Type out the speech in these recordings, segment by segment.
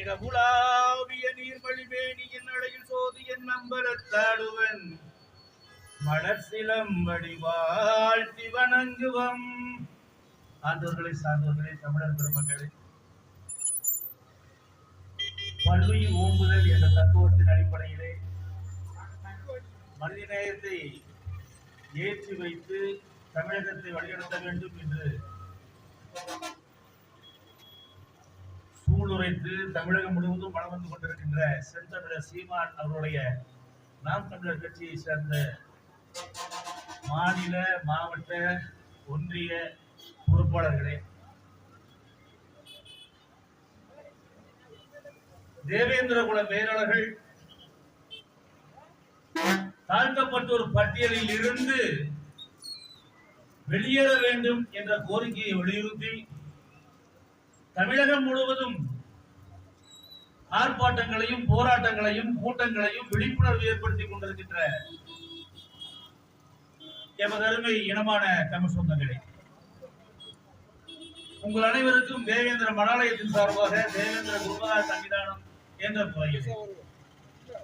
நிலவுலாவிய நீர்மொழிவேணியின் அழகில் சோதியன் நம்பரத்தாடுவன் மலர் சிலம்படி சிவனங்குவம். வணங்குவம் ஆண்டவர்களை சார்ந்தவர்களே தமிழர் பெருமக்களே. பல்வி ஓம்புதல் என்ற தத்துவத்தின் அடிப்படையிலே மனிதநேயத்தை ஏற்றி வைத்து தமிழகத்தை வழிநடத்த வேண்டும் என்று சூளுரைத்து தமிழகம் முழுவதும் வளம் வந்து கொண்டிருக்கின்ற செந்தமிழர் சீமான் அவருடைய நாம் தமிழர் கட்சியை சேர்ந்த மாநில மாவட்ட ஒன்றிய பொறுப்பாளர்களே தேவேந்திர குல பேராளர்கள் தாழ்த்தப்பட்டோர் பட்டியலில் இருந்து வெளியேற வேண்டும் என்ற கோரிக்கையை வலியுறுத்தி தமிழகம் முழுவதும் ஆர்ப்பாட்டங்களையும் போராட்டங்களையும் கூட்டங்களையும் விழிப்புணர்வு ஏற்படுத்திக் கொண்டிருக்கின்ற எமது அருமை இனமான தமிழ் சொந்தங்களே உங்கள் அனைவருக்கும் தேவேந்திர மடாலயத்தின் சார்பாக தேவேந்திர குருமகா சன்னிதானம் என்ற முறையில்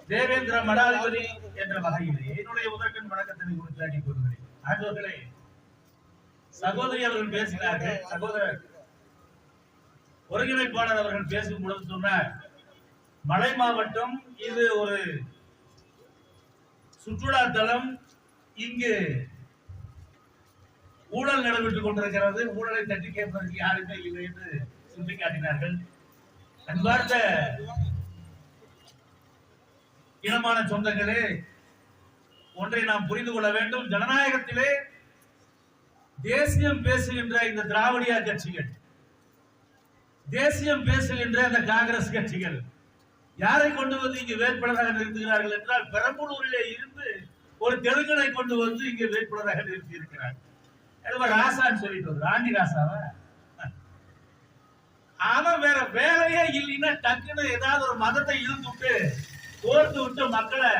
தேவேந்திர மடாதிபதி என்ற வகையிலே என்னுடைய முதற்கண் வணக்கத்தினை குறித்தாடி கூறுகிறேன் ஆண்டவர்களே சகோதரி அவர்கள் பேசினார்கள் சகோதரர் ஒருங்கிணைப்பாளர் அவர்கள் பேசும் பொழுது சொன்னார் மலை மாவட்டம் இது ஒரு சுற்றுலா தலம். இங்கு ஊழல் நடைபெற்றுக் கொண்டிருக்கிறது. ஊழலை தட்டி கேட்பதற்கு யாருமே இல்லை என்று சுட்டிக்காட்டினார்கள். அன்பார்ந்த இனமான சொந்தங்களே ஒன்றை நாம் புரிந்து கொள்ள வேண்டும். ஜனநாயகத்திலே தேசியம் பேசுகின்ற இந்த திராவிடியா கட்சிகள் தேசியம் பேசுகின்ற இந்த காங்கிரஸ் கட்சிகள் யாரை கொண்டு வந்து இங்கு வேட்பாளராக நிறுத்துகிறார்கள் என்றால் பெரம்பலூரிலே இருந்து ஒரு தெலுங்கனை கொண்டு வந்து இங்கு வேட்பாளராக நிறுத்தி இருக்கிறார் ராசான்னு சொல்லிட்டு ராணி ராசாவா? அவன் வேற வேலையே இல்லைன்னா டக்குன்னு ஏதாவது ஒரு மதத்தை இழுத்து விட்டு கோர்த்து விட்டு மக்களை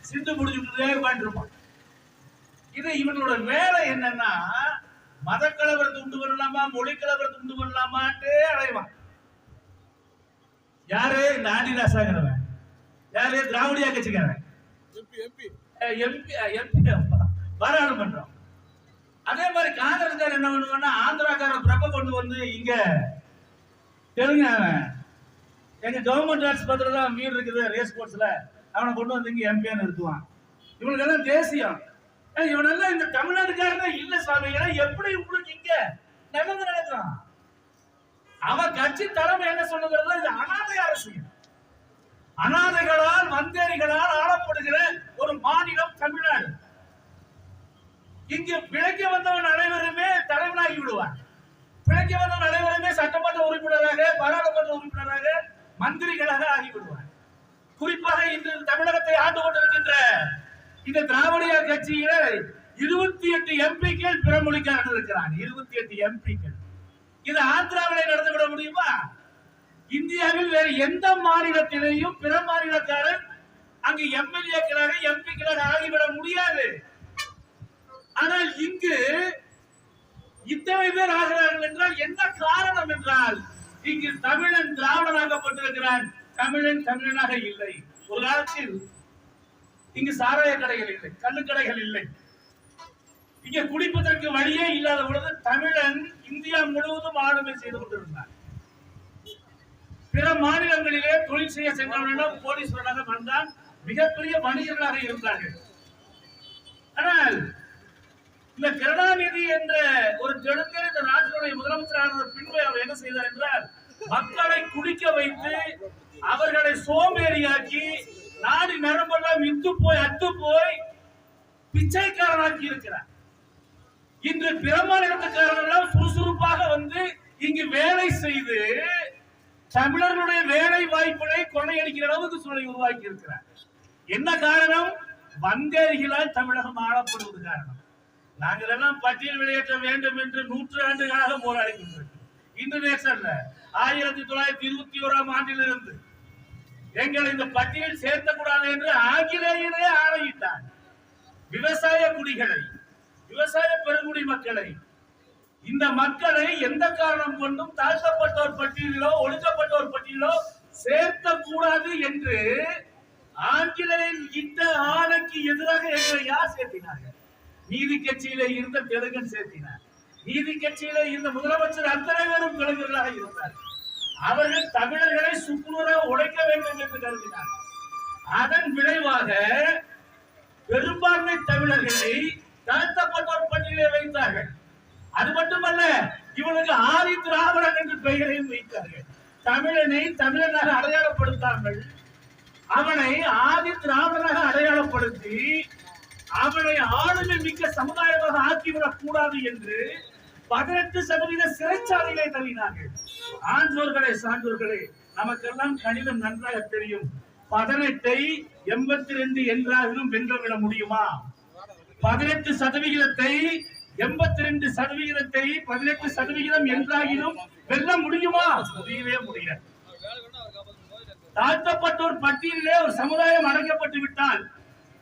சிந்து முடிச்சுட்டு உட்காந்துருப்பான் இது இவனோட வேலை என்னன்னா மத உண்டு பண்ணலாமா மொழி கலவரத்தை உண்டு பண்ணலாமான்ட்டே அலைவான். யாரு? இந்த ஆண்டிதாசாங்கிறவன் யாரு? திராவிடியா கட்சிக்காரன். MP MP. பாராளுமன்றம். அதே மாதிரி காங்கிரஸ்காரர் என்ன பண்ணுவான்னா ஆந்திராக்காரன் பிரப கொண்டு வந்து இங்க தெலுங்கு எங்க கவர்மெண்ட் ஆஸ்பத்திரியில தான் வீடு இருக்குது ரேஸ் கோர்ஸ்ல அவனை கொண்டு வந்து இங்க எம்பியா நிறுத்துவான். இவனுக்கு எல்லாம் தேசியம் இவனெல்லாம் இந்த தமிழ்நாட்டுக்காரனே இல்ல சாமி. ஏன்னா எப்படி உங்களுக்கு இங்க நல்லது நடக்கும் அவன் கட்சி தலைமை என்ன சொல்லுகிறது இது அனாதை அரசியல் அனாதைகளால் வந்தேரிகளால் ஆளப்படுகிற ஒரு மாநிலம் தமிழ்நாடு. இங்கு பிழைக்க வந்தவன் அனைவருமே தலைவனாகி விடுவான் பிழைக்க வந்தவன் அனைவருமே சட்டமன்ற உறுப்பினராக பாராளுமன்ற உறுப்பினராக மந்திரிகளாக ஆகிவிடுவார். குறிப்பாக இன்று தமிழகத்தை ஆண்டு கொண்டிருக்கின்ற இந்த திராவிடியா கட்சியில இருபத்தி எட்டு எம்பிக்கள் பிறமொழிக்காரர்கள் இருக்கிறான் இருபத்தி எட்டு எம்பிக்கள் இது ஆந்திராவிலே நடந்துவிட முடியுமா? இந்தியாவில் வேறு எந்த மாநிலத்திலேயும் பிற மாநிலக்காரன் அங்கு எம்எல்ஏக்களாக எம்பிக்களாக ஆகிவிட முடியாது. ஆனால் இங்கு இத்தனை பேர் ஆகிறார்கள் என்றால் என்ன காரணம் என்றால் இங்கு தமிழன் திராவிடனாக்கப்பட்டிருக்கிறான். தமிழன் தமிழனாக இல்லை. ஒரு காலத்தில் இங்கு சாராய கடைகள் இல்லை கள்ளுக்கடைகள் இல்லை. இங்க குடிப்பதற்கு வழியே இல்லாத பொழுது தமிழன் இந்தியா முழுவதும் ஆளுமை செய்து கொண்டிருந்தார். பிற மாநிலங்களிலே தொழில் செய்ய சென்றவர்களிடம் கோடீஸ்வரனாக வந்தான். மிகப்பெரிய மனிதர்களாக இருந்தார்கள். ஆனால் இந்த கருணாநிதி என்ற ஒரு தெலுங்கர் இந்த நாட்டினுடைய முதலமைச்சரான பின்பு அவர் என்ன செய்தார் என்றால் மக்களை குடிக்க வைத்து அவர்களை சோம்பேறியாக்கி நாடி நரம்பெல்லாம் இத்து போய் அத்து போய் பிச்சைக்காரனாக்கி இருக்கிறார். இன்று பிற மாநிலத்துக்காரர்கள் சுறுசுறுப்பாக வந்து இங்கு வேலை செய்து தமிழர்களுடைய வேலை வாய்ப்புகளை கொள்ளையடிக்கிற அளவுக்கு சூழலை உருவாக்கி இருக்கிறார் என்ன காரணம்? வந்தேரிகளால் தமிழகம் ஆளப்படுவது காரணம். நாங்கள் எல்லாம் பட்டியல் வெளியேற்ற வேண்டும் என்று நூற்று ஆண்டுகளாக போராடி கொண்டிருக்கிறோம் இன்று நேசல்ல ஆயிரத்தி தொள்ளாயிரத்தி இருபத்தி ஓராம் ஆண்டிலிருந்து எங்களை இந்த பட்டியல் சேர்த்தக்கூடாது என்று ஆங்கிலேயரே ஆணையிட்டார். விவசாய குடிகளை விவசாய பெருங்குடி மக்களை இந்த மக்களை எந்த காரணம் கொண்டும் தாழ்த்தப்பட்டோர் பட்டியலிலோ ஒடுக்கப்பட்டோர் பட்டியலிலோ சேர்த்தக்கூடாது என்று ஆங்கிலேயன் இட்ட ஆணைக்கு எதிராக எங்களை யார் சேர்த்தினார்கள் நீதி கட்சியில இருந்த தெலுங்கன் சேர்த்தினார். நீதி கட்சியில இருந்த முதலமைச்சர் அத்தனை பேரும் தெலுங்கர்களாக இருந்தார். அவர்கள் தமிழர்களை சுக்குநூறாக உடைக்க வேண்டும் என்று கருதினார் அதன் விளைவாக பெரும்பான்மை தமிழர்களை தாழ்த்தப்பட்டோர் பட்டியலே வைத்தார்கள். அது மட்டுமல்ல இவனுக்கு ஆதி திராவிடன் என்று பெயரையும் வைத்தார்கள். தமிழனை தமிழனாக அடையாளப்படுத்தாமல் அவனை ஆதி திராவிடனாக அடையாளப்படுத்தி அவனை ஆளுமை மிக்க சமுதாயமாக ஆக்கிவிடக் கூடாது என்று பதினெட்டு சதவீத சிறைச்சாலைகளை தள்ளினார்கள். ஆன்றோர்களே சான்றோர்களே நமக்கெல்லாம் கணிதம் நன்றாக தெரியும். பதினெட்டை எண்பத்தி ரெண்டு என்றாலும் வென்றுவிட முடியுமா? பதினெட்டு சதவிகிதத்தை எண்பத்தி ரெண்டு சதவிகிதத்தை பதினெட்டு சதவிகிதம் என்றாகிலும் வெல்ல முடியுமா? முடியவே முடியாது தாழ்த்தப்பட்டோர் பட்டியலிலே ஒரு சமுதாயம் அடங்கப்பட்டு விட்டால்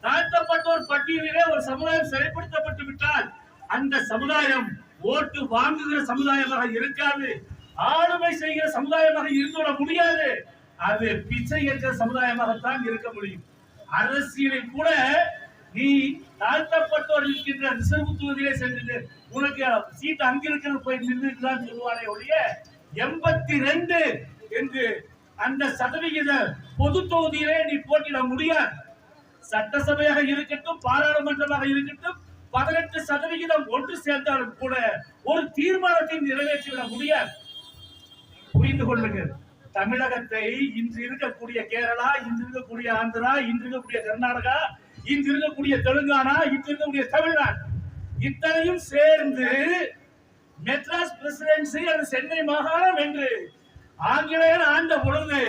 தாழ்த்தப்பட்டோர் பட்டியலிலே ஒரு சமுதாயம் சிறைப்படுத்தப்பட்டு விட்டால் அந்த சமுதாயம் ஓட்டு வாங்குகிற சமுதாயமாக இருக்காது ஆளுமை செய்கிற சமுதாயமாக இருந்துவிட முடியாது. அது பிச்சை ஏற்கிற சமுதாயமாகத்தான் இருக்க முடியும். அரசியலை கூட நீ தாழ்த்தப்பட்டோர் இருக்கின்ற ரிசர்வ் தொகுதியிலே சென்று உனக்கு சீட் அங்க இருக்கிறது போய் நின்றுதான் சொல்லுவாரே ஒழிய எண்பத்தி ரெண்டு என்று அந்த சதவிகித பொது தொகுதியிலே நீ போட்டியிட முடியாது. சட்டசபையாக இருக்கட்டும் பாராளுமன்றமாக இருக்கட்டும் பதினெட்டு சதவிகிதம் ஒன்று சேர்ந்தாலும் கூட ஒரு தீர்மானத்தை நிறைவேற்றிவிட முடியாது. புரிந்து கொள்ளுங்கள். தமிழகத்தை இன்று இருக்கக்கூடிய கேரளா இன்று இருக்கக்கூடிய ஆந்திரா இன்று இருக்கக்கூடிய கர்நாடகா இன்று இருக்கக்கூடிய தெலுங்கானா இன்று இருக்கக்கூடிய தமிழ்நாடு. இத்தனையும் சேர்ந்து மெட்ராஸ் பிரசிடென்சி அது சென்னை மாகாணம் என்று ஆங்கிலேயர் ஆண்ட பொழுது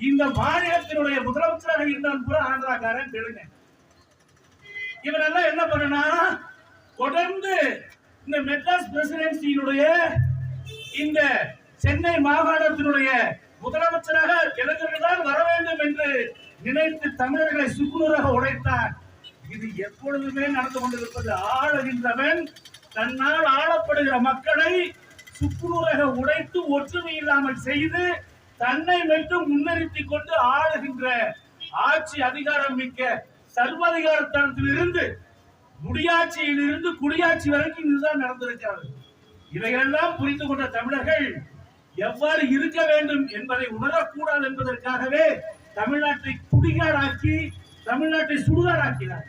இந்த மாநிலத்தினுடைய முதலமைச்சராக இருந்தான் கூட ஆந்திராக்காரன் தெலுங்கு. இவரெல்லாம் என்ன பண்ணனா தொடர்ந்து இந்த மெட்ராஸ் பிரசிடென்சியினுடைய இந்த சென்னை மாகாணத்தினுடைய முதலமைச்சராக இளைஞர்கள் தான் வர வேண்டும் என்று நினைத்து தமிழர்களை சுக்குநூறாக உடைத்தார். இது எப்பொழுதுமே நடந்து கொண்டிருப்பது ஆளுகின்றவன் தன்னால் ஆளப்படுகிற மக்களை சுக்குநூறாக உடைத்து ஒற்றுமை இல்லாமல் செய்து தன்னை மட்டும் முன்னிறுத்தி கொண்டு ஆளுகின்ற ஆட்சி அதிகாரம் மிக்க சர்வாதிகாரத்தனத்தில் இருந்து முடியாட்சியில் இருந்து குடியாட்சி வரைக்கும் இதுதான் நடந்திருக்கிறது. இவைகளெல்லாம் புரிந்து கொண்ட தமிழர்கள் எவ்வாறு இருக்க வேண்டும் என்பதை உணரக்கூடாது என்பதற்காகவே தமிழ்நாட்டை குடிகாடாக்கி தமிழ்நாட்டை சுடுகாடாக்கினார்.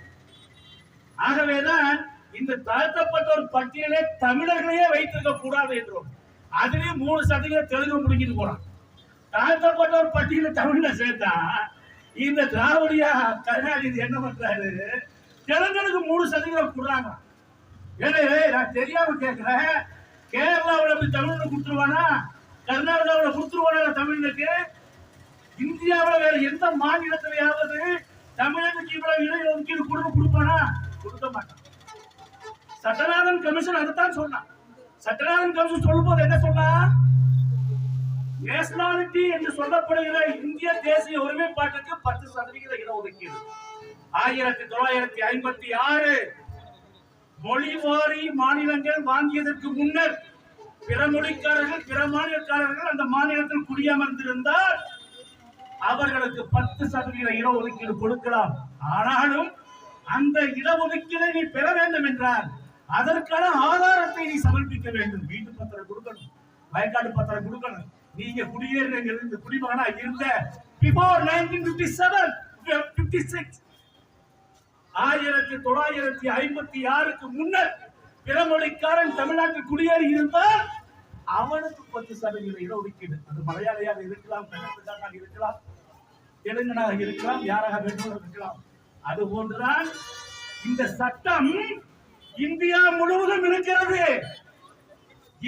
ஆகவேதான் இந்த தாழ்த்தப்பட்டோர் பட்டியலே தமிழர்களையே வைத்திருக்க கூடாது என்றோம் அதுலயும் மூணு சதவீதம் தெலுங்கு முடிக்கிட்டு போறான். தாழ்த்தப்பட்டோர் பட்டியல தமிழ்ல சேர்த்தா இந்த திராவிடியா கருணாநிதி என்ன பண்றாரு? தெலுங்கனுக்கு மூணு சதவீதம் கொடுறாங்க. எனவே நான் தெரியாம கேட்கிறேன் கேரளாவில் போய் தமிழ்னு கொடுத்துருவானா? கர்நாடகாவில் கொடுத்துருவானா தமிழுக்கு இந்தியாவில் வேற எந்த மாநிலத்திலேயாவது தமிழகத்துக்கு இவ்வளவு இட ஒதுக்கீடு கொடுக்க கொடுப்பானா? கொடுக்க மாட்டான். சட்டநாதன் கமிஷன் அதைத்தான் சொன்னான். சட்டநாதன் கமிஷன் சொல்லும் போது என்ன சொன்னா? நேஷனாலிட்டி என்று சொல்லப்படுகிற இந்திய தேசிய ஒருமைப்பாட்டுக்கு பத்து சதவிகித இடஒதுக்கீடு ஆயிரத்தி தொள்ளாயிரத்தி ஐம்பத்தி ஆறு மொழிவாரி மாநிலங்கள் வாங்கியதற்கு முன்னர் பிற மொழிக்காரர்கள் பிற மாநிலக்காரர்கள் அந்த மாநிலத்தில் குடியமர்ந்திருந்தால் அவர்களுக்கு பத்து சதவீத இடஒதுக்கீடு கொடுக்கலாம். ஆனாலும் அந்த இடஒதுக்கீடை நீ பெற வேண்டும் என்றால் அதற்கான ஆதாரத்தை நீ சமர்ப்பிக்க வேண்டும். வீட்டு பத்திரம் கொடுக்கணும். வயக்காடு பத்திரம் கொடுக்கணும். நீங்க குடியேறின இந்த குடிமகனா இருந்த before nineteen fifty seven fifty six ஆயிரத்தி தொள்ளாயிரத்தி ஐம்பத்தி ஆறுக்கு முன்னர் பிறமொழிக்காரன் தமிழ்நாட்டில் குடியேறி இருந்தால் அவனுக்கு பத்து சதவீத இடஒதுக்கீடு. அது மலையாளியாக இருக்கலாம் கன்னடக்காரனாக இருக்கலாம். தெலுங்கனாக இருக்கலாம் யாராக வேண்டுமானாலும் இருக்கலாம். அது போன்றுதான் இந்த சட்டம் இந்தியா முழுவதும் இருக்கிறது.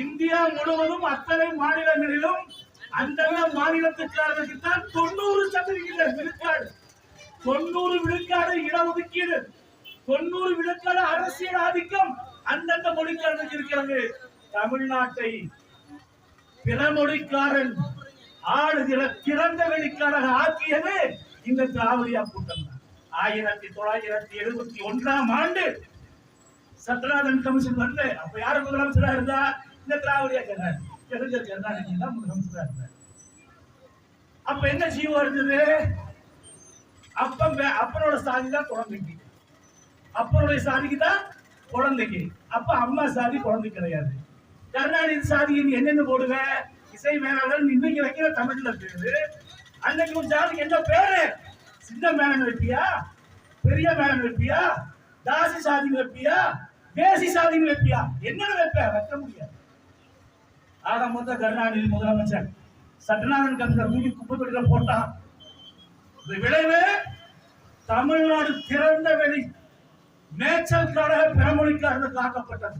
இந்தியா முழுவதும் அத்தனை மாநிலங்களிலும் அந்தந்த மாநிலத்துக்காரர்களுக்கு தான் தொண்ணூறு சதவீத விழுக்காடு. தொண்ணூறு விழுக்காடு இடஒதுக்கீடு. தொண்ணூறு விழுக்காடு அரசியல் ஆதிக்கம் அந்தந்த மொழிக்காரனுக்கு இருக்கிறது. தமிழ்நாட்டை பிற மொழிக்காரன் ஆளுகிற திறந்த வெளிக்காரக ஆக்கியது இந்த திராவிடியா கூட்டம் தான். ஆயிரத்தி தொள்ளாயிரத்தி எழுபத்தி ஒன்றாம் ஆண்டு சத்யநாதன் கமிஷன் வந்து அப்ப யாரு முதலமைச்சரா இருந்தா? இந்த திராவிடியா கர்நாடகி தெலுங்கர் கருணாநிதி தான் முதலமைச்சரா இருந்தார். அப்ப என்ன ஜீவம் இருந்தது? அப்ப அப்பனோட சாதி தான் குழந்தைக்கு. அப்பனுடைய சாதிக்கு தான் குழந்தைக்கு. அப்ப அம்மா சாதி குழந்தை கிடையாது. கருணாநிதி சாதி என்னென்ன போடுவ? இசை மேலாளர் இன்னைக்கு வைக்கிற தமிழ்ல பேரு. அன்னைக்கு உன் சாதிக்கு என்ன பேரு? சின்ன மேலன் வைப்பியா? பெரிய மேலன் வைப்பியா? தாசி சாதி வைப்பியா? தேசி சாதி வைப்பியா? என்ன வைப்ப? வைக்க முடியாது. ஆக மொத்த கருணாநிதி முதலமைச்சர் சட்டநாதன் கந்தர் மூடி குப்பத்தொட்டில போட்டான். இந்த விளைவு தமிழ்நாடு திறந்த வெளி மேய்ச்சல் காடாக பிறமொழிக்காக காக்கப்பட்டது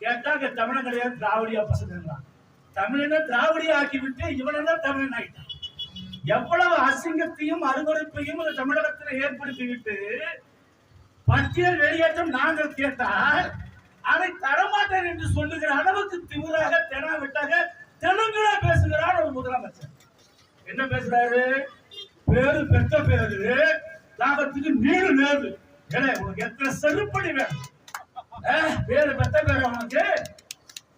கேட்டாங்க தமிழன் கிடையாது திராவிடியா பசங்க தமிழனை திராவிடி ஆக்கிவிட்டு இவனதான் தமிழன் ஆயிட்டான்? எவ்வளவு அசிங்கத்தையும் அருவறுப்பையும் இந்த தமிழகத்தில் ஏற்படுத்திவிட்டு பட்டியல் வெளியேற்றம் நாங்கள் கேட்டால் அதை தரமாட்டேன் என்று சொல்லுகிற அளவுக்கு திமுறாக தெனாவிட்டாக தெலுங்குல பேசுகிறார் ஒரு முதலமைச்சர். என்ன பேசுறாரு? பேரு பெற்ற பேரு லாபத்துக்கு நீடு நேரு ஏன்னா உனக்கு எத்தனை செருப்படி வேணும்? பேரு பெற்ற பேரு உனக்கு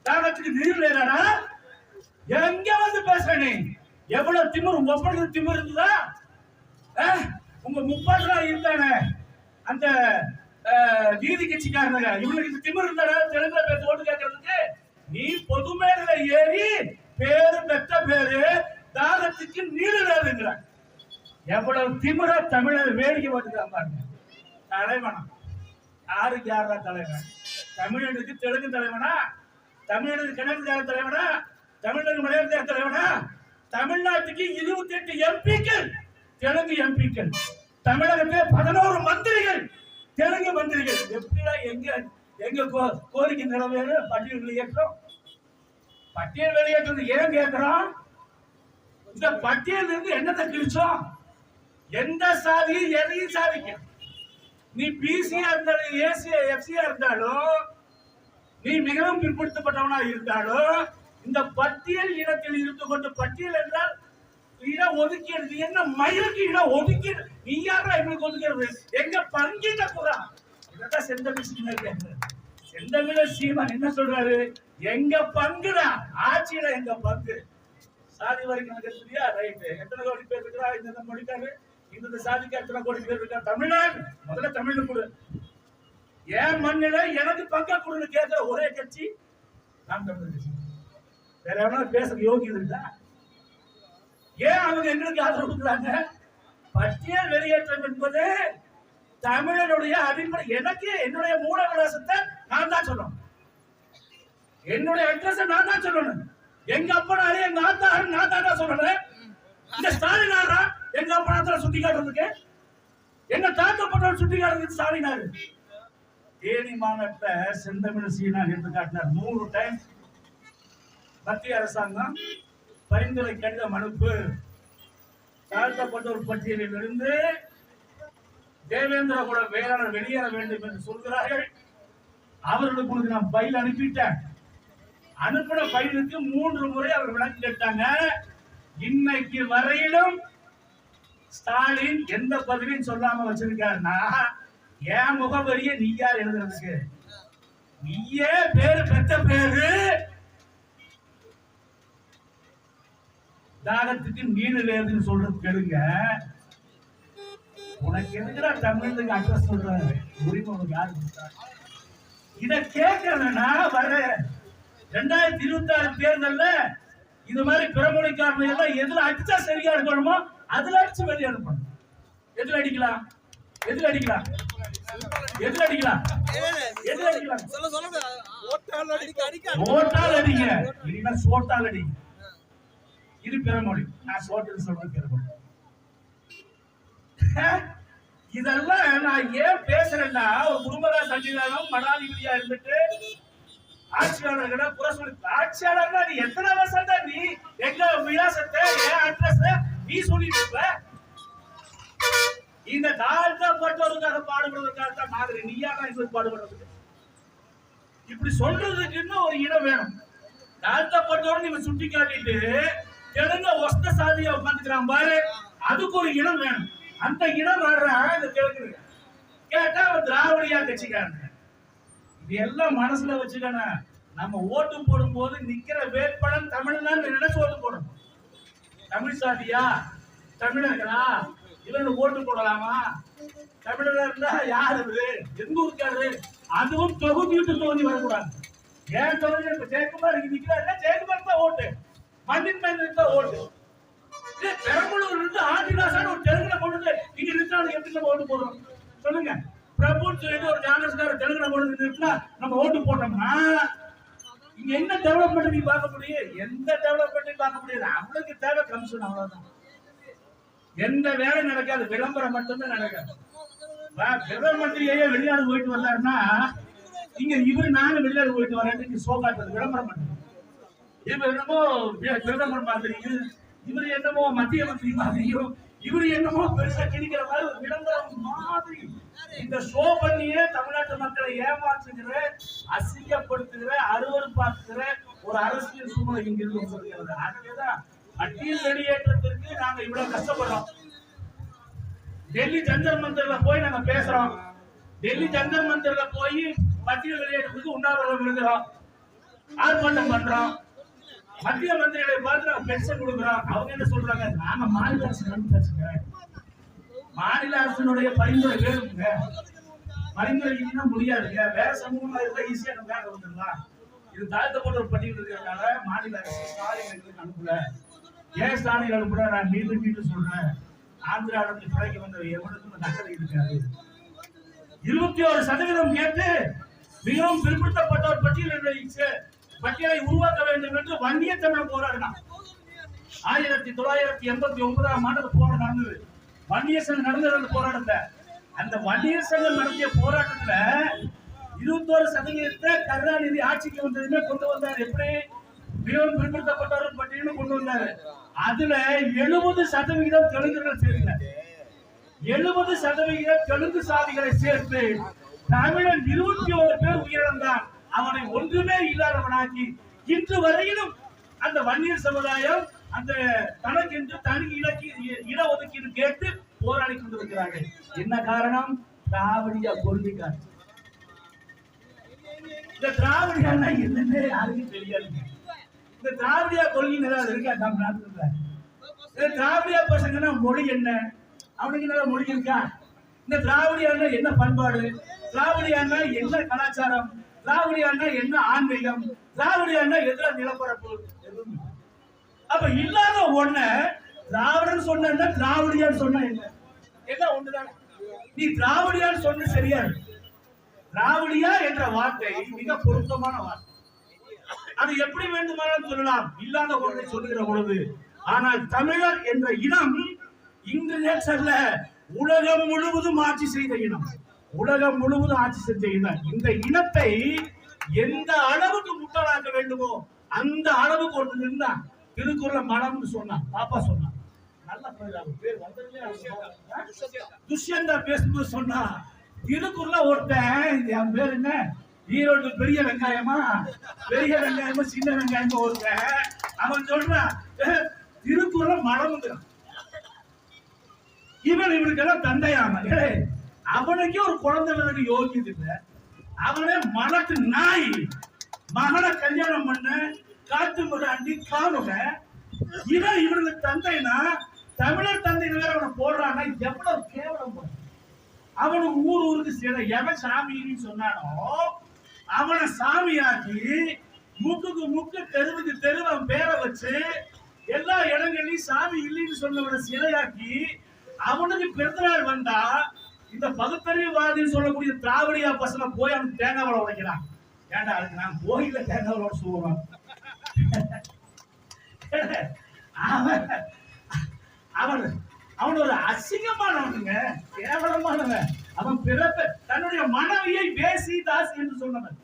லாபத்துக்கு நீடு நேரடா? எங்க வந்து பேசுற நீ எவ்வளவு திமிரு உங்க ஒப்பனுக்கு திமிரு இருக்குதா? அஹ், உங்க முப்பாடுறா இருந்தானே அந்த நீதி கட்சிக்காரங்க இவனுக்கு திமிர் திமிரு இருந்தாடா தெலுங்குல பேச ஓட்டு கேட்கறதுக்கு நீ பொது மேல ஏறி பேரு பெற்ற பேரு தாகத்துக்கு நீடுறாருங்கிற எவ்வளவு திமிர தமிழர் வேடிக்கை போட்டுக்கிறான் பாருங்க. தலைவனா? யாருக்கு யாரா தலைவன்? தமிழனுக்கு தெலுங்கு தலைவனா? தமிழனுக்கு கன்னட தலைவனா? தமிழக மலையாள தலைவனா? தமிழ்நாட்டுக்கு இருபத்தி எட்டு எம்பிக்கள் தெலுங்கு எம்பிக்கள் தமிழகத்திலே பதினோரு மந்திரிகள் தெலுங்கு மந்திரிகள். எப்படிடா எங்க எங்க கோ- கோரிக்கை நிறைவேறு? பட்டியல் வெளியேற்றம். பட்டியல் வெளியேற்றது ஏன் கேட்கிறோம் இந்த பட்டியல் இருந்து என்னத்தை கிழிச்சோம் எந்த சாதியும் எதையும் சாதிக்க நீ பிசியா இருந்தாலும் ஏசியா எஃப்சியா இருந்தாலும் நீ மிகவும் பிற்படுத்தப்பட்டவனா இருந்தாலும் இந்த பட்டியல் இனத்தில் இருந்து கொண்டு பட்டியல் என்றால் இட ஒதுக்கிறது என்ன மயிலுக்கு இட ஒதுக்கீடு நீ யாரா எங்களுக்கு ஒதுக்கிறது எங்க பங்கிட்ட புறா. இதான் செந்தமிழ் சீமன் கேட்கிறது செந்தமிழ சீமன் என்ன சொல்றாரு? எங்க பங்குடா? ஆட்சியில எங்க பங்கு? சாதி வரைக்கும் தெரியா ரைட்டு எத்தனை கோடி பேர் இருக்கிறா? இந்த மொழிக்காரு இந்த சாதிக்கு எத்தனை கோடி பேர் இருக்கா தமிழ்நாடு. முதல்ல தமிழ் கொடு. என் மண்ணில எனக்கு பங்க கொடுன்னு கேட்கிற ஒரே கட்சி நாம் தமிழ் கட்சி. வேற எவனா பேசுற யோகியம் இருந்தா ஏன் அவங்க எங்களுக்கு ஆதரவு கொடுக்குறாங்க? பட்டியல் வெளியேற்றம் என்பது தமிழனுடைய அடிப்படை எனக்கு என்னுடைய மூல விலாசத்தை நான் தான் சொல்லணும். என்னுடைய அட்ரஸ் நான் தான் சொல்லணும். எங்க அப்பனாரு எங்க ஆத்தாரு நான் தான் சொல்லணும். இந்த ஸ்டாலின் ஆறா? எங்க அப்பனாத்துல சுட்டி காட்டுறதுக்கு என்ன தாக்கப்பட்டவர் சுட்டி காட்டுறதுக்கு ஸ்டாலின் ஆறு? தேனி மாநாட்டை செந்தமிழ் சீனா என்று காட்டினார். நூறு டைம் மத்திய அரசாங்கம் பரிந்துரை கடிதம் அனுப்பு தாழ்த்தப்பட்டோர் பட்டியலில் இருந்து தேவேந்திர குல வேளாளர் வெளியேற வேண்டும் என்று சொல்கிறார்கள். அவர்களுக்கு உனக்கு நான் பயில் அனுப்பிட்டேன். அனுப்பின பயிலுக்கு மூன்று முறை அவர் விளக்கு கேட்டாங்க. இன்னைக்கு வரையிலும் ஸ்டாலின் எந்த பதவியும் சொல்லாம வச்சிருக்காருன்னா என் முகவரியை நீ யார் எழுதுறதுக்கு? நீயே பேரு பெற்ற பேரு தாகத்துக்கு நீடு லேதுன்னு சொல்றது கேளுங்க. உனக்கு எதுக்குடா தமிழுக்கு அட்ரஸ் சொல்றாரு? உரிமை உனக்கு யாரு? இத கேட்கறதுனா வர ரெண்டாயிரத்தி இருபத்தி ஆறு தேர்தல்ல இது மாதிரி பிறமொழிக்காரங்க எல்லாம் எதுல அடிச்சா சரியா இருக்கணுமோ அதுல அடிச்சு வெளியே அனுப்பணும். எதுல அடிக்கலாம்? எதுல அடிக்கலாம்? எதுல அடிக்கலாம்? எதுல அடிக்கலாம்? ஓட்டால் அடிங்க. இனிமே சோட்டால் அடிங்க. இது பிறமொழி நான் சோட்டுன்னு சொல்றது பிறமொழி இதெல்லாம் நான் ஏன் பேசுறேன்னா ஒரு குடும்பரா சன்னிதானம் மடாதிபதியா இருந்துட்டு ஆட்சியாளர்களை குறை சொல்லி ஆட்சியாளர்னா நீ எத்தனை வருஷம் தான் நீ எங்க விலாசத்தை என் அட்ரஸ் நீ சொல்லிட்டு இருப்ப இந்த தாழ்த்தப்பட்டவருக்காக பாடுபடுவதற்காக தான் மாதிரி நீயா தான் இது பாடுபடுறதுக்கு இப்படி சொல்றதுக்கு இன்னும் ஒரு இடம் வேணும். தாழ்த்தப்பட்டவரை நீங்க சுட்டி காட்டிட்டு தெலுங்க ஒஸ்த சாதியா உட்காந்துக்கிறான் பாரு. அதுக்கு ஒரு இடம் வேணும். அந்த இடம் வர்ற இந்த தெலுங்கு கேட்டா அவன் திராவிடியா கட்சிக்காரங்க இது எல்லாம் மனசுல வச்சுக்கணும் நம்ம ஓட்டு போடும் போது நிக்கிற வேட்பாளர் தமிழ்நாடு நினைச்சு ஓட்டு போடணும்? தமிழ் சாதியா? தமிழர்களா? இவங்க ஓட்டு போடலாமா? தமிழரா இருந்தா யார் இது எங்க ஊருக்காரு அதுவும் தொகுதி விட்டு தோண்டி வரக்கூடாது. ஏன் தொகுதி இப்ப ஜெயக்குமார் இங்க நிக்கிறாருன்னா ஜெயக்குமார் தான் ஓட்டு. மண்ணின் மண்ணின் தான் ஓட்டு. இது பெரம்பலூர்ல இருந்து ஆதிவாசான ஒரு தெலுங்குல போட்டு இங்க நிறுத்தாலும் எப்படி நம்ம ஓட்டு போடுறோம்? சொல்லுங்க. பிரபுன்னு சொல்லிட்டு ஒரு காங்கிரஸ்கார தெலுங்குல போட்டு நிறுத்தினா நம்ம ஓட்டு போட்டோம்னா இங்க என்ன டெவலப்மெண்ட் நீ பார்க்க முடியும்? எந்த டெவலப்மெண்ட் பார்க்க முடியாது. அவங்களுக்கு தேவை கமிஷன் அவ்வளவுதான். எந்த வேலை நடக்காது. விளம்பரம் மட்டும்தான் நடக்காது. வா- பிரதம மந்திரியே வெளிநாடு போயிட்டு வந்தாருன்னா இங்க இவரு நானும் வெளிநாடு போயிட்டு வரேன் இங்க சோகாட்டுறது விளம்பரம் பண்ணுறோம் இவர் என்னமோ பிரதமர் மாதிரியும் இவர் என்னமோ மத்திய மந்திரி மாதிரியும் இவர் என்னமோ பெருசா கிணிக்கிற மாதிரி ஒரு விளம்பரம் மாதிரி. இந்த ஷோ பண்ணியே தமிழ்நாட்டு மக்களை ஏமாற்றுகிற அசிங்கப்படுத்துகிற அருவருப்பாக்குகிற ஒரு அரசியல் சூழ்நிலை இங்க இருந்து கொண்டிருக்கிறது ஆகவேதான் பட்டியல் வெளியேற்றத்திற்கு நாங்க இவ்வளவு கஷ்டப்படுறோம். டெல்லி ஜந்தர் மந்திரில போய் நாங்க பேசுறோம். டெல்லி ஜந்தர் மந்திரில போய் பட்டியல் வெளியேற்றத்துக்கு உண்ணாவிரதம் இருக்கிறோம். ஆர்ப்பாட்டம் பண்றோம். மத்திய மந்திரிகளை பார்த்து நாங்க பென்ஷன் கொடுக்குறோம் அவங்க என்ன சொல்றாங்க? நாங்க மாநில அரசு நடந்துச்சுங்க மாநில அரசினுடைய பரிந்துரை வேணுங்க. பரிந்துரை இல்லைன்னா முடியாதுங்க. வேற சமூகமா இருந்தா ஈஸியா நம்ம வேலை வந்துடலாம். இது தாழ்த்தப்பட்ட ஒரு பட்டியல் இருக்கிறதுனால மாநில அரசு ஸ்டாலின் எங்களுக்கு அனுப்பல. ஏன் ஸ்டாலின் அனுப்புற நான் மீண்டும் மீண்டும் சொல்றேன். ஆந்திராவில இருந்து வந்த எவனுக்கும் நகரை இருக்காது. இருபத்தி ஒரு சதவீதம் கேட்டு மிகவும் பிற்படுத்தப்பட்ட ஒரு பட்டியலை பட்டியலை உருவாக்க வேண்டும் என்று வன்னிய தமிழ் போராடினான் ஆயிரத்தி தொள்ளாயிரத்தி எண்பத்தி ஒன்பதாம் ஆண்டு போராட்டம் நடந்தது. வன்னிய சங்கம் நடந்தது அந்த போராட்டத்தை அந்த வன்னிய சங்கம் நடத்திய போராட்டத்துல இருபத்தோரு சதவீதத்தை கருணாநிதி ஆட்சிக்கு வந்ததுமே கொண்டு வந்தார். எப்படி? மிகவும் பிற்படுத்தப்பட்டவர் பட்டியலும் கொண்டு வந்தாரு. அதுல எழுபது சதவிகிதம் தெலுங்குகள் சேர்ந்தார் எழுபது சதவிகிதம் தெலுங்கு சாதிகளை சேர்த்து தமிழன் இருபத்தி ஒரு பேர் உயிரிழந்தான். அவனை ஒன்றுமே இல்லாதவனாக்கி இன்று வரையிலும் அந்த வன்னியர் சமுதாயம் அந்த தனக்கென்று தனி இலக்கி இட ஒதுக்கீடு கேட்டு போராடி கொண்டிருக்கிறார்கள். என்ன காரணம்? திராவிடிய கொள்கைக்காரர் இந்த திராவிடியான்னா என்னன்னு யாருக்கும் தெரியாதுங்க இந்த திராவிடியா கொள்கை ஏதாவது இருக்கா? நம்ம நாட்டுல. இந்த திராவிடியா பசங்கன்னா மொழி என்ன? அவனுக்கு என்ன மொழி இருக்கா? இந்த திராவிடியான்னா என்ன பண்பாடு? திராவிடியான்னா என்ன கலாச்சாரம்? திராவிடியான்னா என்ன ஆன்மீகம்? திராவிடியான்னா எதிர நிலப்பரப்பு? அப்ப இல்லாத ஒண்ண திராவிடன் சொன்ன திராவிடியான்னு சொன்ன என்ன? என்ன ஒண்ணுதான்? நீ திராவிடியான்னு சொன்ன சரியா திராவிடியா என்ற வார்த்தை மிக பொருத்தமான வார்த்தை. அது எப்படி வேண்டுமானாலும் சொல்லலாம். இல்லாத ஒன்றை சொல்லுகிற பொழுது ஆனால் தமிழர் என்ற இனம் இங்கு நேற்றல்ல உலகம் முழுவதும் ஆட்சி செய்த இனம். உலகம் முழுவதும் ஆட்சி செஞ்ச இனம். இந்த இனத்தை எந்த அளவுக்கு முட்டாளாக்க வேண்டுமோ அந்த அளவுக்கு ஒருத்தர் இருந்தான் திருக்குறள மனம்னு சொன்னான். பாப்பா சொன்னான். துஷ்யந்தா. பேசும்போது சொன்னா திருக்குறள ஒருத்தன் என் பேர் என்ன? ஈரோடு பெரிய வெங்காயமா? பெரிய வெங்காயமா சின்ன வெங்காயமா ஒருத்தன்? அவன் சொல்றான் "ஏ, திருக்குறள மனம்ங்கிறான் இவன் இவனுக்கெல்லாம் தந்தையாம? அவனுக்கே ஒரு குழந்தை பிறகு யோகியது இல்லை அவனே மனத்து நாய். மகனை கல்யாணம் பண்ண காத்து முறாண்டி காணுக இவன் இவனுக்கு தந்தைனா தமிழர் தந்தை வேற அவனை போடுறான்னா எவ்வளவு கேவலம் அவனு ஊர் ஊருக்கு சில எவன் சாமின்னு சொன்னானோ அவனை சாமியாக்கி முக்குக்கு முக்கு தெருவுக்கு தெருவன் பேரை வச்சு எல்லா இடங்களையும் சாமி இல்லைன்னு சொன்னவனை சிலையாக்கி அவனுக்கு பிறந்தநாள் வந்தா இந்த பகுத்தறிவுவாதின்னு சொல்லக்கூடிய திராவிடியா பசங்க போய் அவன் தேங்காய் உடைக்கிறான் ஏன்டா அதுக்கு நான் கோயில தேங்காய் உடச்சு சொல்லுவான் அவன் அவன் அவன் ஒரு அசிங்கமானவனுங்க கேவலமானவன். அவன் பிறப்பு தன்னுடைய மனைவியை வேசி தாசி என்று சொன்னவன்.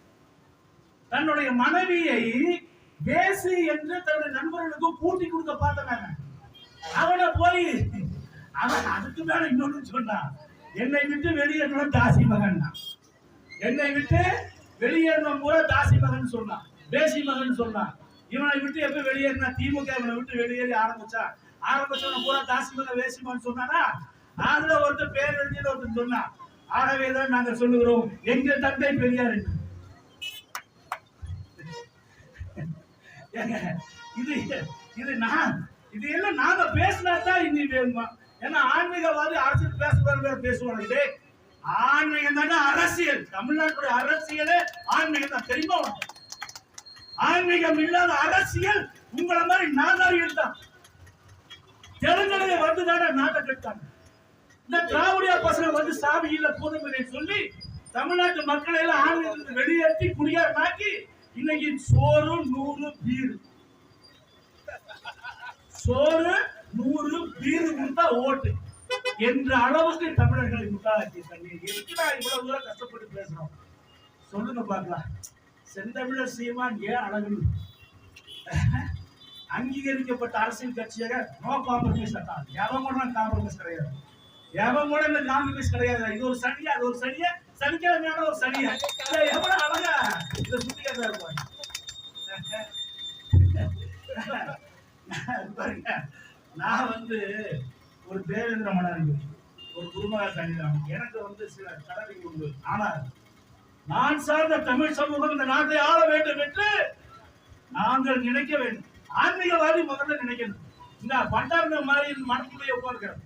தன்னுடைய மனைவியை வேசி என்று தன்னுடைய நண்பர்களுக்கு பூட்டி கொடுக்க பார்த்தவன் அவனை போய் அவன் அதுக்கு மேல இன்னொன்னு சொன்னான். என்னை விட்டு வெளியேறணும் தாசி மகன் என்னை விட்டு வெளியேறணும் பூரா தாசி மகன் சொன்னான். தேசி மகன் சொன்னான். இவனை விட்டு எப்ப வெளியேறினா திமுக இவனை விட்டு வெளியேறி ஆரம்பிச்சா? ஆரம்பிச்சவன பூரா தாசி மகன் வேசி மகன் சொன்னானா? அதுல ஒருத்தர் பேர் எழுதிய ஒருத்தர் சொன்னான். ஆகவேதான் நாங்கள் சொல்லுகிறோம் எங்கள் தந்தை பெரியார் இது இது நான் இது எல்லாம் நாங்க பேசினா தான் இன்னி வேணுமா? ஏன்னா ஆன்மீகவாதி அரசியல் பேசுவாங்க பேசுவாங்க ஆன்மீகம் தானே அரசியல். தமிழ்நாட்டுடைய அரசியலே ஆன்மீகம் தான். தெரியுமா ஆன்மீகம் இல்லாத அரசியல் உங்களை மாதிரி நாதாரிகள் தான் தெலுங்கடைய வந்து தானே நாட்டை கட்டாங்க இந்த திராவிடியா பசங்க வந்து சாமி இல்ல பூதமில்லை சொல்லி தமிழ்நாட்டு மக்களை எல்லாம் ஆன்மீகத்தை வெளியேற்றி குடியாரமாக்கி இன்னைக்கு சோறு நூறு பீர் சோறு நூறு வீடு கொடுத்தா ஓட்டு. என்ற அளவுக்கு தமிழர்களை முட்டாளாக்கிய தண்ணி எதுக்கு நான் இவ்வளவு தூரம் கஷ்டப்பட்டு பேசுறோம்? சொல்லுங்க பார்க்கலாம். செந்தமிழர் சீமான் ஏன் அழகு? அங்கீகரிக்கப்பட்ட அரசியல் கட்சியாக நோ காம்ப்ரமைஸ் அட்டால் எவன் கூட காம்ப்ரமைஸ் கிடையாது. எவன் கூட இந்த காம்ப்ரமைஸ் கிடையாது. இது ஒரு சனியா அது ஒரு சனியா? சனிக்கிழமையான ஒரு சனியா? எவ்வளவு அழகா? இதை சுத்திக்கிறதா இருப்பாங்க பாருங்க. நான் வந்து ஒரு தேவேந்திர மலர் ஒரு குருமகா சன்னிதானம் எனக்கு வந்து சில கடமை உண்டு. ஆனால் நான் சார்ந்த தமிழ் சமூகம் இந்த நாட்டை ஆள வேண்டும் என்று நாங்கள் நினைக்க வேண்டும். ஆன்மீகவாதி முதல்ல நினைக்கணும். இந்த பண்டாரங்க மாதிரி மனசுக்குள்ளே உட்கார்க்கிறது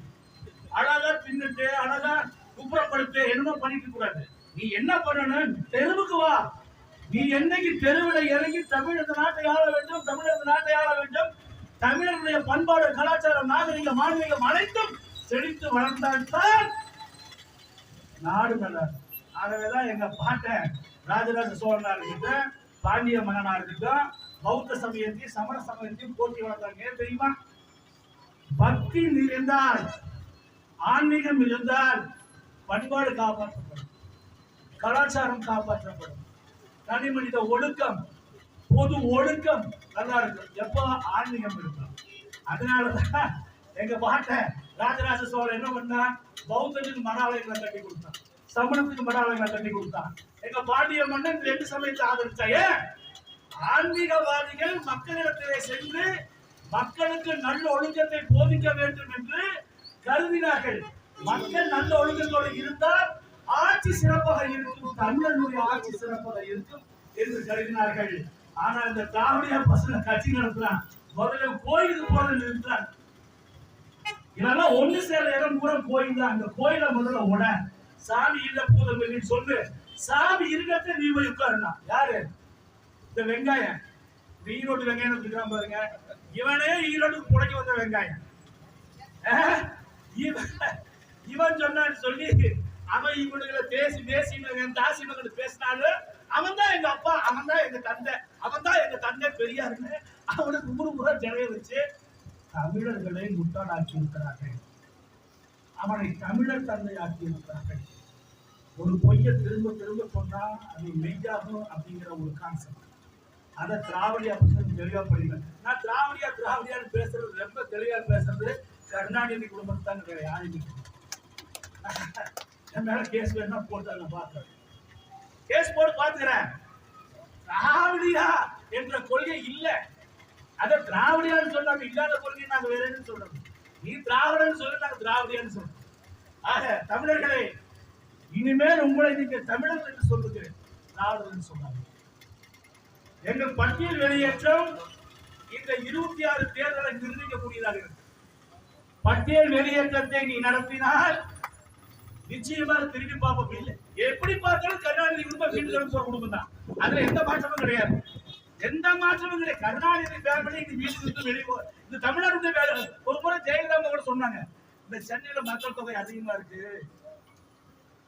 அழகா தின்னுட்டு அழகா குப்புறப்படுத்து என்னமோ பண்ணிட்டு கூடாது நீ என்ன பண்ணணும்? தெருவுக்கு வா. நீ என்னைக்கு தெருவில் இறங்கி தமிழ் இந்த நாட்டை ஆள வேண்டும் தமிழ் இந்த நாட்டை ஆள வேண்டும் தமிழர்களுடைய பண்பாடு கலாச்சாரம் நாகரிகம் ஆன்மீகம் அனைத்தும் செழித்து வளர்ந்தால்தான் நாடு நல்லா ஆகவேதான் எங்க பாட்டன் ராஜராஜ சோழனா இருக்கட்டும் பாண்டிய மன்னனா இருக்கட்டும் பௌத்த சமயத்தையும் சமண சமயத்தையும் போட்டி வளர்த்தாங்க. ஏன் தெரியுமா? பக்தி இருந்தால் ஆன்மீகம் இருந்தால் பண்பாடு காப்பாற்றப்படும். கலாச்சாரம் காப்பாற்றப்படும். தனி மனித ஒழுக்கம் பொது ஒழுக்கம் நல்லா இருக்கும். எப்போ ஆன்மீகம் இருக்கும்? அதனாலதான் எங்க பாட்ட ராஜராஜ சோழன் என்ன பண்ணா பௌத்தத்துக்கு மடாலயங்களை கட்டி கொடுத்தான். சமணத்துக்கு மடாலயங்களை கட்டி கொடுத்தான். எங்க பாண்டிய மன்னன் ரெண்டு சமயத்தை ஆதரிச்சா ஏன்? ஆன்மீகவாதிகள் மக்களிடத்திலே சென்று மக்களுக்கு நல்ல ஒழுக்கத்தை போதிக்க வேண்டும் என்று கருதினார்கள். மக்கள் நல்ல ஒழுக்கத்தோடு இருந்தால் ஆட்சி சிறப்பாக இருக்கும். தமிழனுடைய ஆட்சி சிறப்பாக இருக்கும் என்று கருதினார்கள். ஆனா இந்த தாவடியா பசங்க கட்சி நடத்துறான் முதல்ல கோயிலுக்கு போறது நிறுத்துறான் இதெல்லாம் ஒண்ணு சேர இடம் கூட கோயில் தான் அந்த கோயில முதல்ல உட. சாமி இல்ல பூதம் இல்லைன்னு சொல்லு. சாமி இருக்கிறத நீ போய் உட்காருனா யாரு? இந்த வெங்காயம். இந்த ஈரோடு வெங்காயம் இருக்கிறான் பாருங்க. இவனே ஈரோடுக்கு புடைக்க வந்த வெங்காயம். இவன் இவன் சொன்னான்னு சொல்லி அவன் இவனுங்களை பேசி பேசி தாசி மகன் பேசினாலும் அவன் தான் எங்க அப்பா அவன் தான் எங்க தந்தை அவன் தான் எங்க தந்தை பெரியாருன்னு அவனுக்கு ஊரு பூரா ஜெனைய வச்சு தமிழர்களை முட்டாளாக்கி இருக்கிறார்கள். அவனை தமிழர் தந்தையாக்கி இருக்கிறார்கள். ஒரு பொய்யை திரும்ப திரும்ப சொன்னா அது மெய்யாகும் அப்படிங்கிற ஒரு கான்செப்ட் அதை திராவிடியா பசங்க தெளிவா படிக்கல நான் திராவிடியா திராவிடியான்னு பேசுறது ரொம்ப தெளிவா பேசுறது கருணாநிதி குடும்பத்தான் வேற யாருமே என் மேல கேஸ் வேணா போட்டு அதை பார்க்கறேன் கேஸ் போட்டு பார்த்துக்கிறேன். திராவிடியா என்ற கொள்கை இல்ல. அத திராவிடியான்னு சொல்லாம இல்லாத கொள்கை நாங்க வேற என்ன சொல்றோம் நீ திராவிடன்னு சொல்லி நாங்க திராவிடியான்னு சொல்றோம் ஆக தமிழர்களே இனிமேல் உங்களை நீங்க தமிழர் என்று சொல்லுகிறேன் திராவிடர்னு சொன்னாங்க எங்கள் பட்டியல் வெளியேற்றம் இந்த இருபத்தி ஆறு தேர்தலை நிர்ணயிக்கக்கூடியதாக இருக்கு. பட்டியல் வெளியேற்றத்தை நீ நடத்தினால் நிச்சயமாக திரும்பி பார்ப்போம். இல்லை. எப்படி பார்த்தாலும் கருணாநிதி குடும்பம் வீட்டுக்கு போற குடும்பம் தான் அதுல எந்த மாற்றமும் கிடையாது. எந்த மாற்றமும் கிடையாது. கருணாநிதி ஃபேமிலி இந்த வீட்டுக்கு விட்டு வெளியே இந்த தமிழ்நாடு வேலை ஒரு முறை ஜெயலலிதா கூட சொன்னாங்க. இந்த சென்னையில மக்கள் தொகை அதிகமா இருக்கு.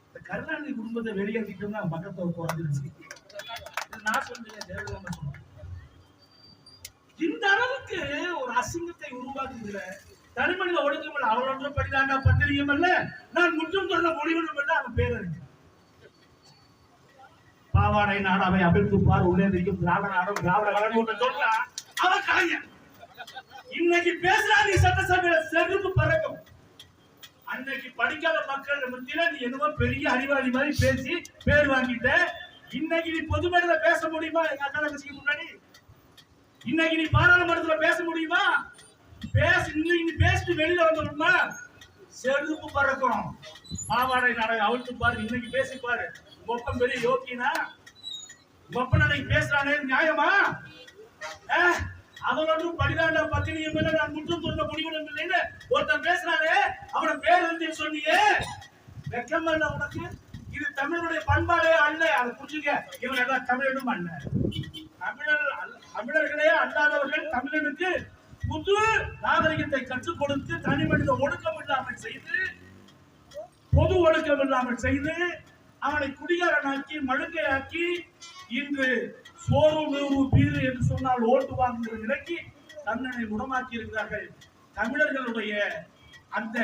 இந்த கருணாநிதி குடும்பத்தை வெளியேற்றிட்டோம்னா மக்கள் தொகை குறைஞ்சிருச்சு. நான் சொல்றேன். ஜெயலலிதா அம்மா சொன்னாங்க இந்த அளவுக்கு ஒரு அசிங்கத்தை உருவாக்குகிற தனிமனித ஒழுக்கம் இல்ல அவள் ஒன்றும் படிதாண்டா பத்திரிகையும் அல்ல நான் முற்றும் சொல்ல முடிவனும் இல்ல அவன் பேர் இருக்கு பாவாடை நாடாவை அவிழ்த்து உள்ளே இருக்கும் திராவிட நாடும் திராவிட கலனி ஒன்று சொல்றான் அவன் கலைஞர் இன்னைக்கு பேசுறா நீ சட்டசபையில செருப்பு பறக்கும். அன்னைக்கு படிக்காத மக்கள் மத்தியில நீ என்னமோ பெரிய அறிவாளி மாதிரி பேசி பேர் வாங்கிட்ட. இன்னைக்கு நீ பொதுமேடையில பேச முடியுமா? எங்க அக்கா கட்சிக்கு முன்னாடி. இன்னைக்கு நீ பாராளுமன்றத்துல பேச முடியுமா? பேச இன்னைக்கு பேசிட்டு வெளியில வந்தோம்னா செருப்பு பறக்கும். பாவாடை நாடகம் அவிழ்த்து பாரு இன்னைக்கு பேசி பாரு. உங்க ஒப்பம் பெரிய யோக்கினா உங்க ஒப்பன் அன்னைக்கு பேசுறானே நியாயமா? அஹ், அவன் ஒன்றும் படிதாண்டா பத்தினியும் நான் முற்றும் துறந்த முடிவிடும் இல்லைன்னு ஒருத்தன் பேசுறானே அவனை பேர் வந்து சொன்னியே. வெக்கம் இல்ல உனக்கு. இது தமிழருடைய பண்பாடே அல்ல. அதை புரிஞ்சுக்க இவன் எல்லாம் தமிழனும் அல்ல. தமிழர் தமிழர்களே அல்லாதவர்கள் தமிழனுக்கு புது நாகரிகத்தை கற்றுக் கொடுத்து தனி மனித ஒடுக்கம் இல்லாமல் செய்து பொது ஒடுக்கம் இல்லாமல் செய்து அவனை குடிகாரனாக்கி மழுங்கையாக்கி இன்று சோறு நூறு பீறு என்று சொன்னால் ஓட்டு வாங்குகிற நிலைக்கு தன்னனை குணமாக்கி இருக்கிறார்கள் தமிழர்களுடைய அந்த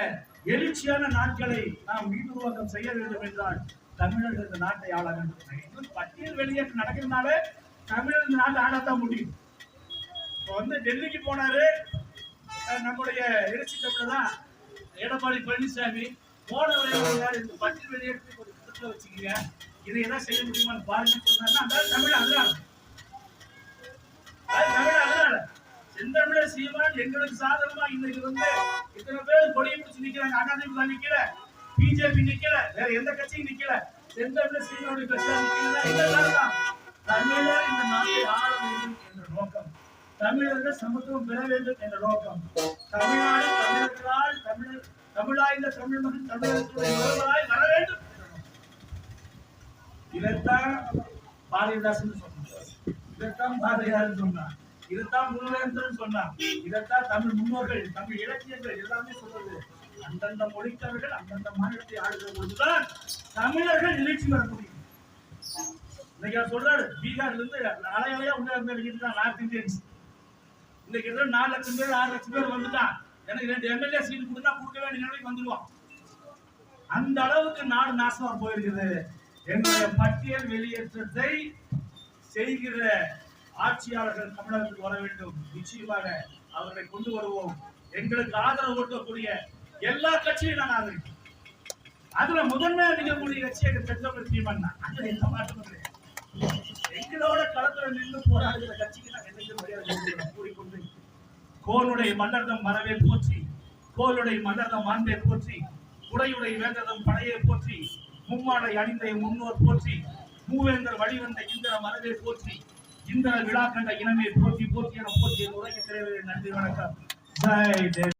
எழுச்சியான நாட்களை நாம் மீண்டுருவாக்கம் செய்ய வேண்டும் என்றால் தமிழர்கள் இந்த நாட்டை ஆள வேண்டும். பட்டியல் வெளியேற்றம் நடக்கிறதுனால தமிழர் இந்த நாட்டை ஆளத்தான் முடியும். இப்போ வந்து டெல்லிக்கு போனாரு. நம்முடைய எழுச்சி தமிழ் தான் எடப்பாடி பழனிசாமி. போனவர் இந்த பட்டியல் வெளியெடுத்து ஒரு கருத்தில் வச்சுக்கோங்க? இதை எதாவது செய்ய முடியுமான்னு பாருங்க சொன்னாருன்னா அந்த தமிழ் அல்லாத அது தமிழ் அல்லாத செந்தமிழர் சீமான் எங்களுக்கு சாதகமா இன்னைக்கு வந்து இத்தனை பேர் கொடியை பிடிச்சி நிக்கிறாங்க அதிமுக நிக்கல பிஜேபி நிக்கல வேற எந்த கட்சியும் நிக்கல. செந்தமிழ சீமானுடைய கட்சி நிக்கல இந்த தமிழர் இந்த நாட்டை ஆளும் தமிழர்கள் சமத்துவம் பெற வேண்டும் என்ற நோக்கம். தமிழ்நாடு தமிழர்களால் தமிழர் தமிழாய்ந்த தமிழ் மகன் தமிழர்களுடைய உறவுகளாய் வர வேண்டும் இதைத்தான் பாரதிதாசன் சொன்னார். இதைத்தான் பாரதியார் சொன்னார். இதைத்தான் முருகேந்திரன் சொன்னார். இதைத்தான் தமிழ் முன்னோர்கள் தமிழ் இலக்கியங்கள் எல்லாமே சொல்றது. அந்தந்த மொழித்தவர்கள் அந்தந்த மாநிலத்தை ஆளுகிற பொழுதுதான் தமிழர்கள் நிலைச்சி வர முடியும். இன்னைக்கு சொல்றாரு பீகார்ல இருந்து அலை உள்ள இருந்த நார்த் இந்தியன்ஸ் இன்னைக்கு இருக்கிற நாலு லட்சம் பேர் ஆறு லட்சம் பேர் வந்துட்டான் எனக்கு ரெண்டு எம்எல்ஏ சீட் கொடுத்தா கொடுக்க வேண்டிய நிலைமைக்கு வந்துருவான் அந்த அளவுக்கு நாடு நாசமா போயிருக்குது. எங்களுடைய பட்டியல் வெளியேற்றத்தை செய்கிற ஆட்சியாளர்கள் தமிழகத்துக்கு வர வேண்டும். நிச்சயமாக அவர்களை கொண்டு வருவோம். எங்களுக்கு ஆதரவு கொடுக்கக்கூடிய எல்லா கட்சியும் நான் ஆதரிக்கிறேன் அதுல முதன்மையா நிற்கக்கூடிய கட்சி எங்க பெற்றவர் தீமன் தான். அதுல எந்த மாற்றம் கிடையாது. எங்களோட களத்துல நின்று போராடுகிற கட்சிக்கு நான் என்னைக்கு மரியாதை கூறிக்கொண்டு கோளுடைய மன்னர்தம் மரவே போற்றி கோளுடைய மன்னர்தம் மாண்பே போற்றி உடையுடைய வேந்ததம் படையை போற்றி மும்மாடை அணிந்த முன்னோர் போற்றி மூவேந்தர் வழிவந்த இந்திர மரவே போற்றி இந்திர விழா கண்ட இனமே போற்றி போற்றி என போற்றி உலக தலைவர்கள் நன்றி வணக்கம். ஜெய் தேவ்